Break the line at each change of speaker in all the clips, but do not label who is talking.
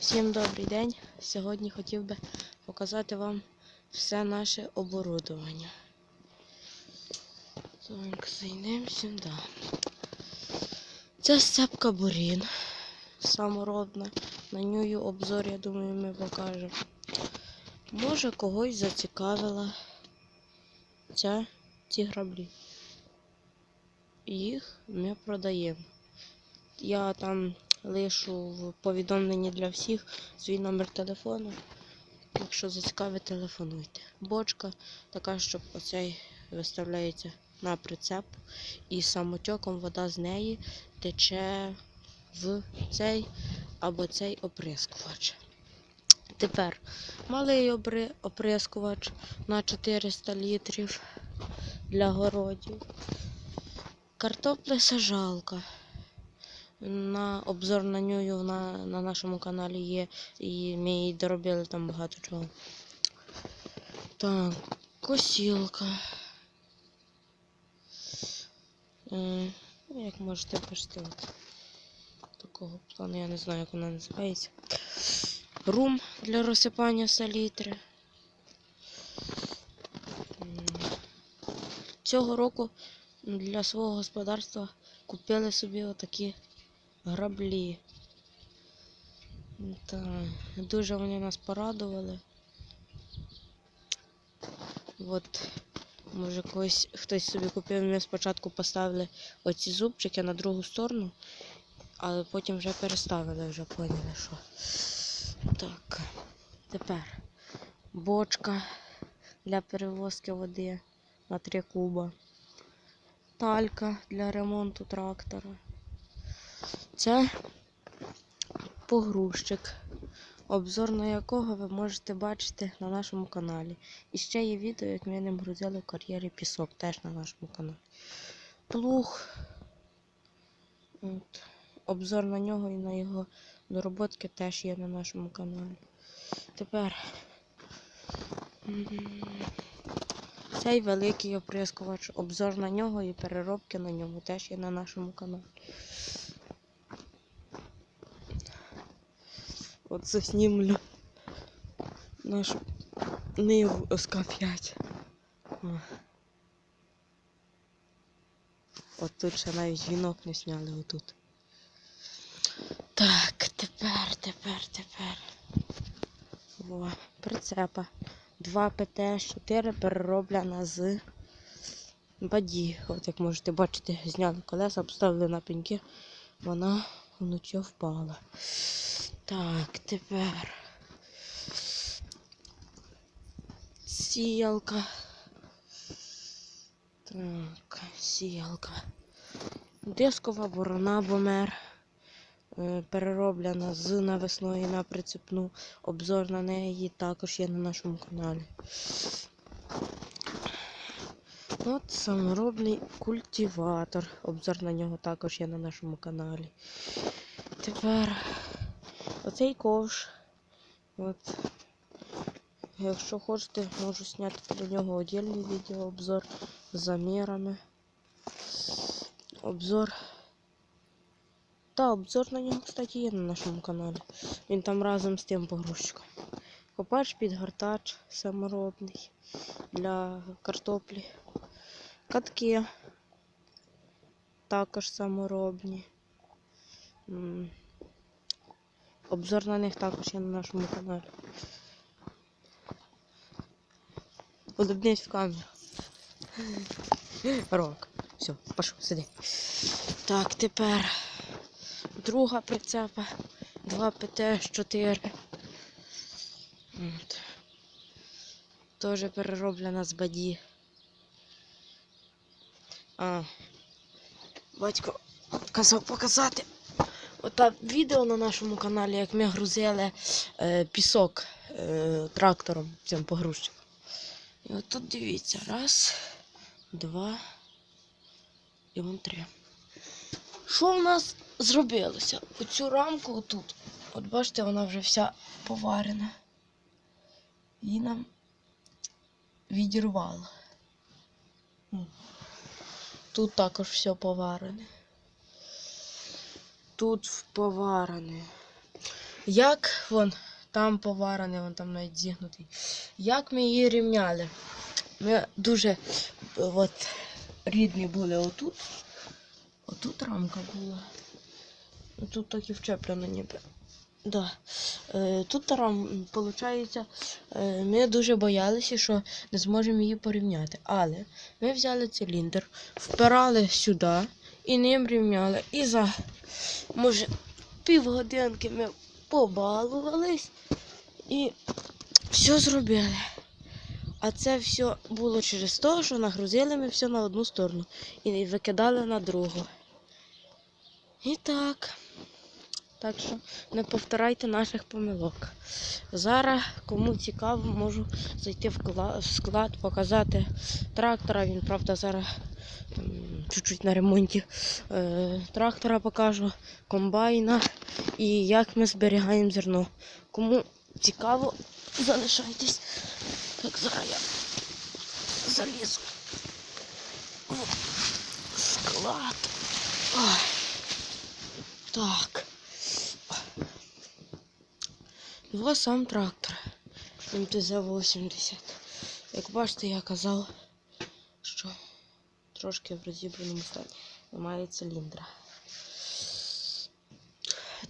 Всім добрий день. Сьогодні хотів би показати вам все наше оборудовання. Так, сюди. Це сцепка бурін. Саморобна. На неї обзор, я думаю, ми покажемо. Може когось зацікавила ця, ці граблі. Їх ми продаємо. Я там лишу в повідомленні для всіх свій номер телефону. Якщо зацікавить, телефонуйте. Бочка така, щоб оцей виставляється на прицеп, і самотьоком вода з неї тече в цей або цей оприскувач. Тепер малий оприскувач на 400 літрів для городів. Картопля на обзор на нього на, на нашому каналі є. І ми її доробили там багато чого. Так, косілка. Е, як можете бачити, от такого плану, я не знаю, як вона називається. Рум для розсипання селітри. М, Цього року для свого господарства купили собі отакі граблі. Та, дуже вони нас порадували. От, може, когось хтось собі купив, ми спочатку поставили оці зубчики на другу сторону, але потім вже переставили, вже поняли, що. Так, тепер бочка для перевозки води на 3 куба. Талька для ремонту трактора. Це погрузчик, обзор на якого ви можете бачити на нашому каналі. І ще є відео, як ми ним грузили в кар'єрі пісок, теж на нашому каналі. Плуг. От. Обзор на нього і на його дороботки теж є на нашому каналі. Тепер цей великий оприскувач, обзор на нього і переробки на ньому теж є на нашому каналі. Оце знімлю нашу ниву СК5. От тут ще навіть вінок не сняли отут. Так, тепер, тепер, тепер. Во, прицепа. 2 ПТ 4 перероблена з баді. От як можете бачити, зняли колеса, поставили на пеньки, вона вночі впала. Так, тепер. Сіялка. Так, сіялка. Дискова борона бомер. Е, Перероблена з навесної на прицепну. Обзор на неї також є на нашому каналі. От саморобний культиватор. Обзор на нього також є на нашому каналі. Тепер оцей ковш. От. Якщо хочете, можу зняти про нього окремий відеообзор з замірами. Обзор. Та, обзор на нього, кстати, є на нашому каналі. Він там разом з тим погрузчиком. Копач, підгортач саморобний для картоплі. Катки також саморобні. Обзор на них також є на нашому каналі. Улыбнись в камеру. Рок. Все, пошел, сиди. Так, тепер друга прицепа. 2 ПТ-4. От. Теж перероблена з баді. А. Батько казав показати. Ота відео на нашому каналі, як ми грузили е, пісок е, трактором цим погрузчиком. І от тут дивіться. Раз, два і вон три. Що в нас зробилося? Оцю рамку отут. От бачите, вона вже вся поварена. Її нам відірвало. Тут також все поварене. Тут поварене. як вон там поварений, вон там навіть зігнутий. Як ми її рівняли? Ми дуже от, рідні були отут. Отут рамка була. Тут так і вчеплено ніби. Да. Е, тут там, виходить, е, ми дуже боялися, що не зможемо її порівняти. Але ми взяли циліндр, впирали сюди і ним рівняли. І за, може, півгодинки ми побалувались і все зробили. А це все було через те, що нагрузили ми все на одну сторону і викидали на другу. І так. Так що не повторяйте наших помилок. Зараз, кому цікаво, можу зайти в склад, показати трактора. Він, правда, зараз там, чуть-чуть на ремонті. Е, трактора покажу, комбайна і як ми зберігаємо зерно. Кому цікаво, залишайтесь. Так, зараз я залізу. в Склад. Ой. Так. Його сам трактор. МТЗ-80. Як бачите, я казав, трошки в розібраному стані немає циліндра.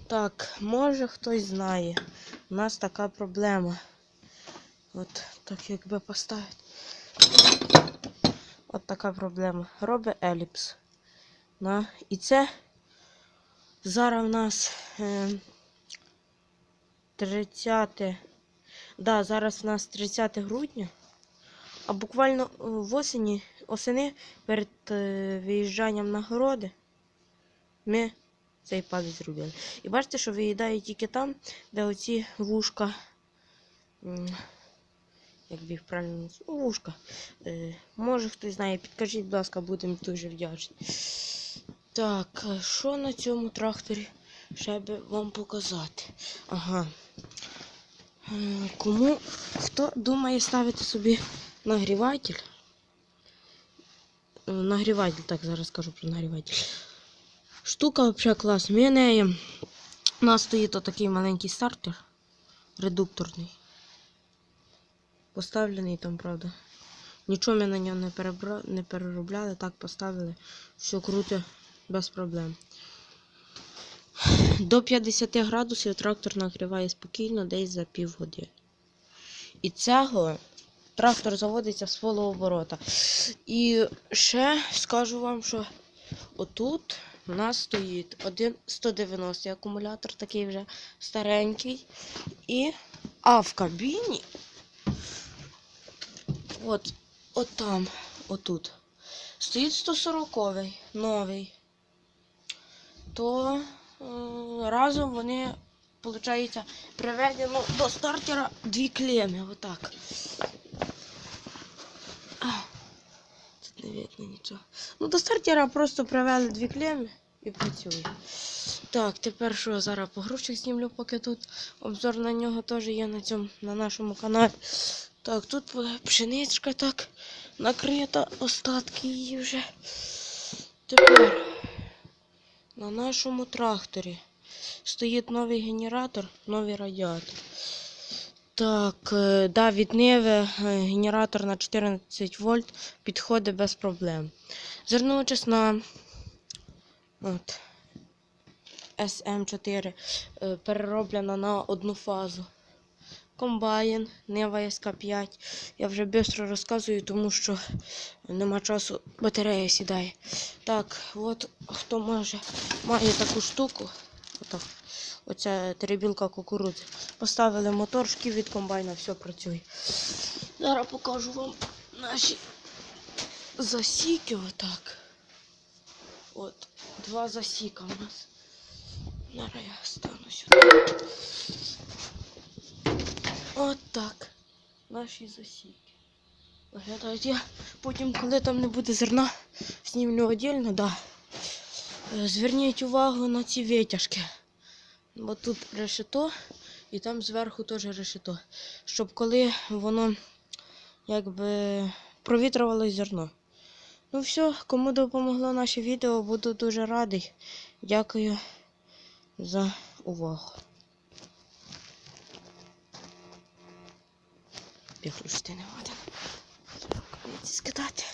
Так, може хтось знає. У нас така проблема. От так якби поставити. От така проблема. Робить еліпс. На. І це зараз в нас е, 30. Да, зараз в нас 30 грудня. А буквально е, в осені, осени перед е, виїжджанням на городи ми цей палець зробили. І бачите, що виїдає тільки там, де оці вушка. Як би їх правильно? Ну, вушка. Е, може хтось знає, підкажіть, будь ласка, будемо дуже вдячні. Так, що на цьому тракторі ще би вам показати? Ага. Е, Кому хто думає ставити собі нагріватель? Е, Нагріватель, так, зараз скажу про нагріватель. Штука взагалі клас. Ми нею. У нас стоїть отакий маленький стартер, редукторний. Поставлений там, правда. Нічого ми на нього не, перебра... не переробляли, так поставили. Все круто, без проблем. До 50 градусів трактор нагріває спокійно десь за півгодини. І цього трактор заводиться з полуоборота. І ще скажу вам, що отут у нас стоїть один 190 акумулятор, такий вже старенький. І, а в кабіні, от, от там, отут, стоїть 140-й, новий. То е, разом вони, виходить, приведено до стартера дві клеми. Отак. А, Тут не видно нічого. Ну, до стартера просто привели дві клеми і працює. Так, тепер що зараз погрузчик знімлю, поки тут обзор на нього теж є на цьому, на нашому каналі. Так, тут пшеничка так накрита, остатки її вже. Тепер на нашому тракторі стоїть новий генератор, новий радіатор. Так, е, да, від Ниви е, генератор на 14 вольт підходить без проблем. Зерноочисна от, SM4 е, перероблена на одну фазу. Комбайн, Нива СК5. Я вже швидко розказую, тому що нема часу, батарея сідає. Так, от хто може, має таку штуку. Отак. Оця теребілка кукурудзи. Поставили мотор, шків від комбайна, все працює. Зараз покажу вам наші засіки. Отак. От, два засіка у нас. Зараз я стану сюди. От так. Наші засіки. Виглядають. Я потім, коли там не буде зерна, знімлю віддільно, да. Е, зверніть увагу на ці витяжки. Бо тут решето і там зверху теж решето. Щоб коли воно якби провітрувало зерно. Ну все, кому допомогло наше відео, буду дуже радий. Дякую за увагу. Піхрушти не вода. Скидати.